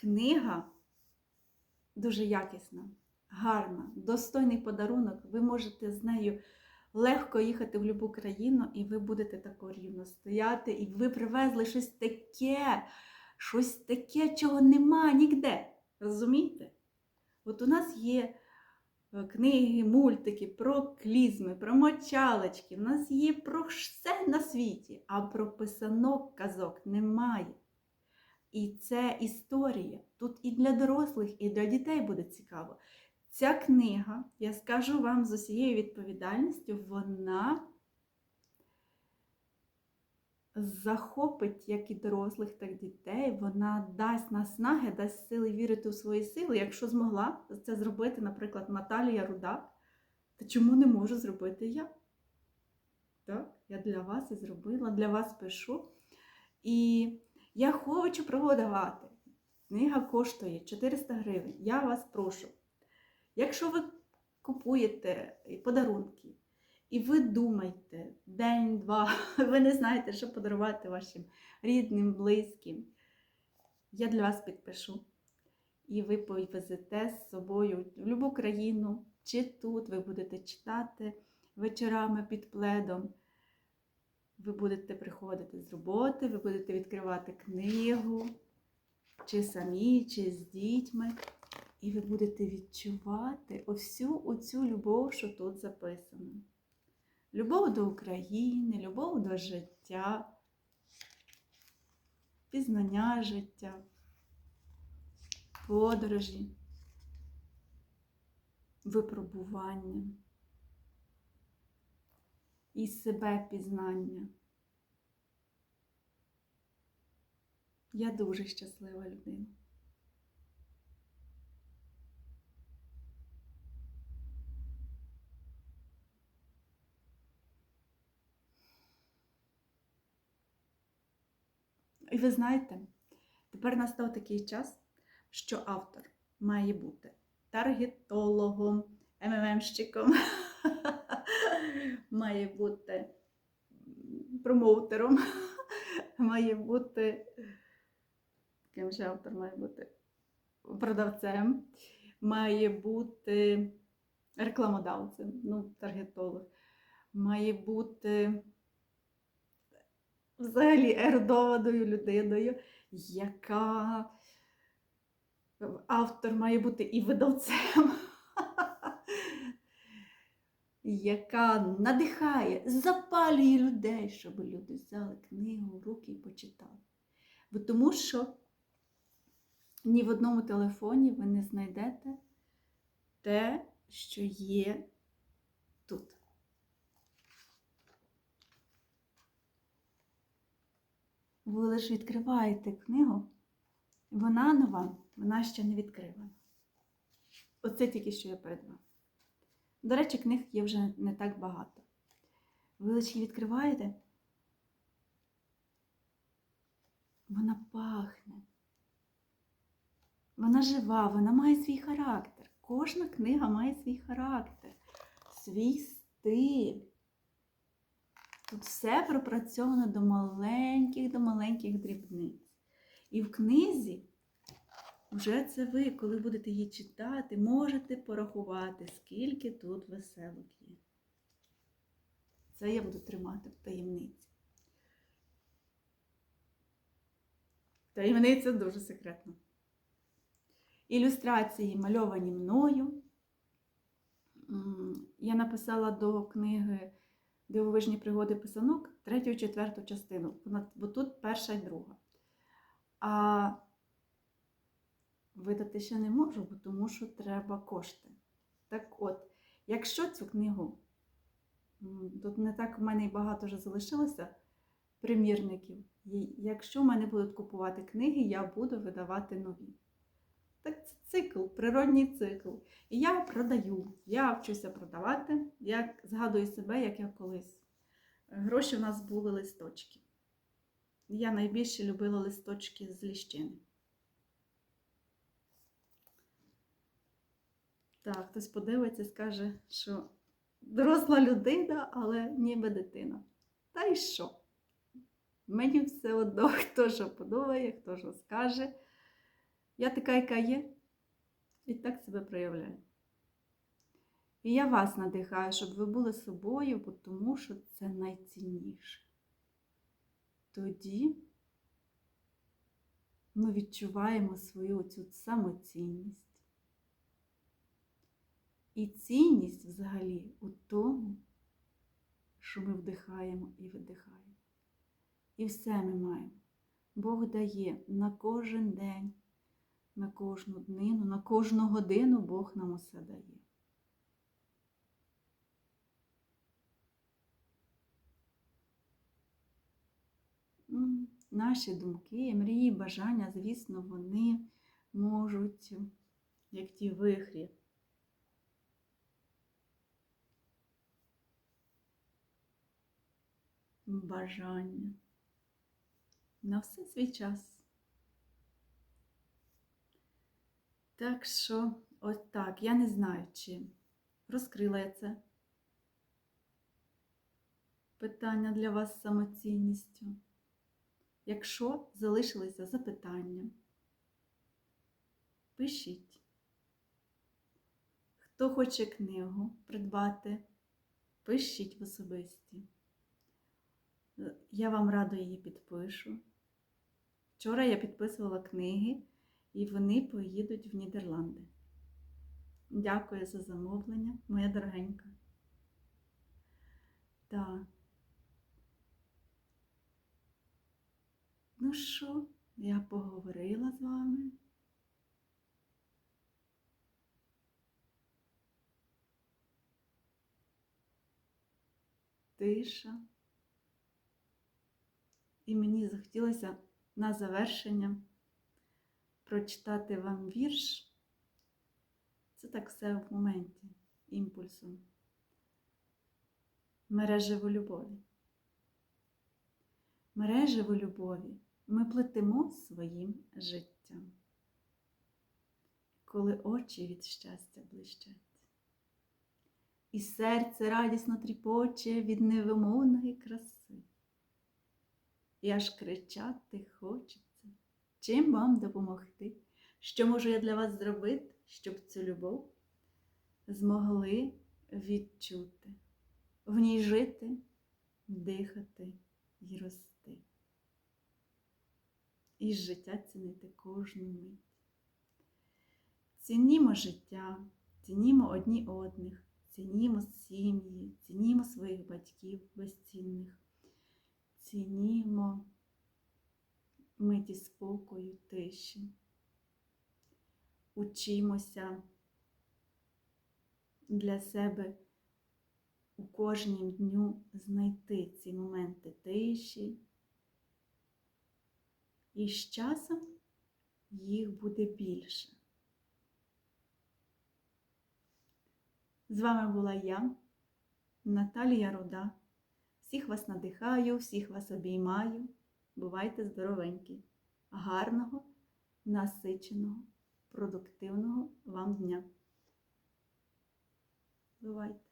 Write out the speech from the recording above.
книга дуже якісна, гарна, достойний подарунок. Ви можете з нею легко їхати в будь-яку країну, і ви будете тако рівно стояти, і ви привезли щось таке, щось таке, чого нема ніде. Розумієте? От у нас є е, книги, мультики про клізми, про мочалочки. У нас є про все на світі, а про писанок казок немає. І це історія. Тут і для дорослих, і для дітей буде цікаво. Ця книга, я скажу вам з усією відповідальністю, вона захопить як і дорослих, так і дітей. Вона дасть наснаги, дасть сили вірити у свої сили. Якщо змогла це зробити, наприклад, Наталія Руда, то чому не можу зробити я? Так, я для вас і зробила, для вас пишу. І я хочу продавати. Книга коштує 400 гривень. Я вас прошу. Якщо ви купуєте подарунки, і ви думаєте день-два, ви не знаєте, що подарувати вашим рідним, близьким, я для вас підпишу. І ви повезете з собою в будь-яку країну, чи тут ви будете читати вечорами під пледом. Ви будете приходити з роботи, ви будете відкривати книгу, чи самі, чи з дітьми. І ви будете відчувати всю оцю любов, що тут записано. Любов до України, любов до життя, пізнання життя, подорожі, випробування і себе пізнання. Я дуже щаслива людина. І ви знаєте, тепер настав такий час, що автор має бути таргетологом, МММщиком, має бути промоутером, має бути. Ким же автор має бути? Продавцем, має бути рекламодавцем, ну, таргетолог, має бути взагалі ерудованою людиною, яка автор має бути і видавцем, яка надихає, запалює людей, щоб люди взяли книгу в руки і почитали. Бо тому що ні в одному телефоні ви не знайдете те, що є тут. Ви лише відкриваєте книгу, вона нова, вона ще не відкривана. Оце тільки що я перед вами. До речі, книг є вже не так багато. Ви лише відкриваєте, вона пахне. Вона жива, вона має свій характер. Кожна книга має свій характер, свій стиль. Тут все пропрацьовано до маленьких, до маленьких дрібниць. І в книзі вже це ви, коли будете її читати, можете порахувати, скільки тут веселок є. Це я буду тримати в таємниці. Таємниця дуже секретна. Ілюстрації мальовані мною. Я написала до книги Дивовижні пригоди писанок третю і четверту частину. Бо тут перша і друга. А видати ще не можу, бо тому що треба кошти. Так от, якщо цю книгу, тут не так в мене і багато вже залишилося примірників, якщо в мене будуть купувати книги, я буду видавати нові. Так це цикл, природній цикл. І я продаю, я вчуся продавати, я згадую себе, як я колись. Гроші в нас були листочки. Я найбільше любила листочки з ліщини. Так, хтось подивиться і скаже, що доросла людина, але ніби дитина. Та й що? Мені все одно, хто що подумає, хто що скаже. Я така, яка є, і так себе проявляю. І я вас надихаю, щоб ви були собою, бо тому що це найцінніше. Тоді ми відчуваємо свою цю самоцінність. І цінність взагалі у тому, що ми вдихаємо і видихаємо. І все ми маємо. Бог дає на кожен день, на кожну днину, на кожну годину Бог нам усе дає. Наші думки, мрії, бажання, звісно, вони можуть, як ті вихрі, бажання. На все свій час. Так що, от так, я не знаю, чи розкрила я це питання для вас самоцінністю. Якщо залишилися запитання, пишіть. Хто хоче книгу придбати, пишіть в особисті. Я вам радо її підпишу. Вчора я підписувала книги, і вони поїдуть в Нідерланди. Дякую за замовлення, моя дорогенька. Так. Ну що, я поговорила з вами. Тиша. І мені захотілося на завершення прочитати вам вірш. Це так все в моменті, імпульсом. Мережево любові. Мережево любові ми плетемо своїм життям, коли очі від щастя блищать. І серце радісно тріпоче від невимовної краси. І аж кричати хочеться, чим вам допомогти, що можу я для вас зробити, щоб цю любов змогли відчути, в ній жити, дихати і рости. І життя цінити кожну мить. Цінімо життя, цінімо одні одних, цінімо сім'ї, цінімо своїх батьків безцінних, цінімо миті спокою, тиші. Учимося для себе у кожнім дню знайти ці моменти тиші. І з часом їх буде більше. З вами була я, Наталія Руда. Всіх вас надихаю, всіх вас обіймаю. Бувайте здоровенькі, гарного, насиченого, продуктивного вам дня. Бувайте!